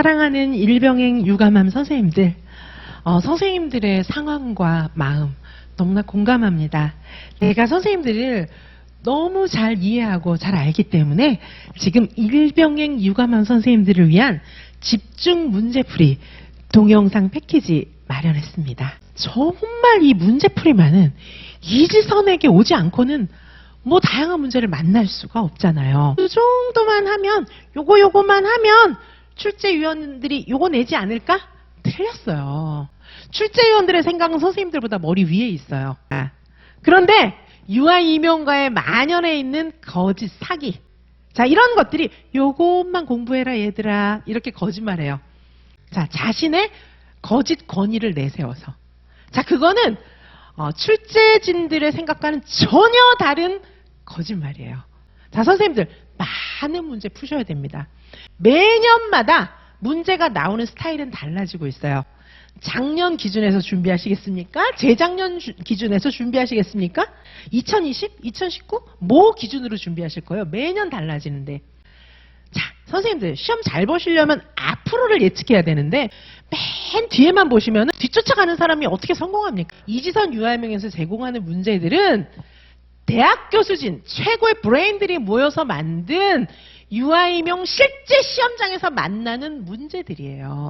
사랑하는 일병행 유감함 선생님들, 어, 선생님들의 상황과 마음 너무나 공감합니다. 내가 선생님들을 너무 잘 이해하고 잘 알기 때문에 지금 일병행 유감함 선생님들을 위한 집중 문제풀이 동영상 패키지 마련했습니다. 정말 이 문제풀이만은 이지선에게 오지 않고는 뭐 다양한 문제를 만날 수가 없잖아요. 그 정도만 하면 요거 요거만 하면 출제위원들이 요거 내지 않을까? 틀렸어요. 출제위원들의 생각은 선생님들보다 머리 위에 있어요. 아. 그런데 유아 이명과의 만연해 있는 거짓 사기. 자, 이런 것들이 요것만 공부해라 얘들아. 이렇게 거짓말해요. 자, 자신의 거짓 권위를 내세워서. 자, 그거는 어, 출제진들의 생각과는 전혀 다른 거짓말이에요. 자, 선생님들 많은 문제 푸셔야 됩니다. 매년마다 문제가 나오는 스타일은 달라지고 있어요. 작년 기준에서 준비하시겠습니까? 재작년 주- 기준에서 준비하시겠습니까? 2020, 2019, 뭐 기준으로 준비하실 거예요? 매년 달라지는데. 자, 선생님들 시험 잘 보시려면 앞으로를 예측해야 되는데 맨 뒤에만 보시면 뒤쫓아가는 사람이 어떻게 성공합니까? 이지선 유아명에서 제공하는 문제들은 대학 교수진 최고의 브레인들이 모여서 만든 유아이명 실제 시험장에서 만나는 문제들이에요.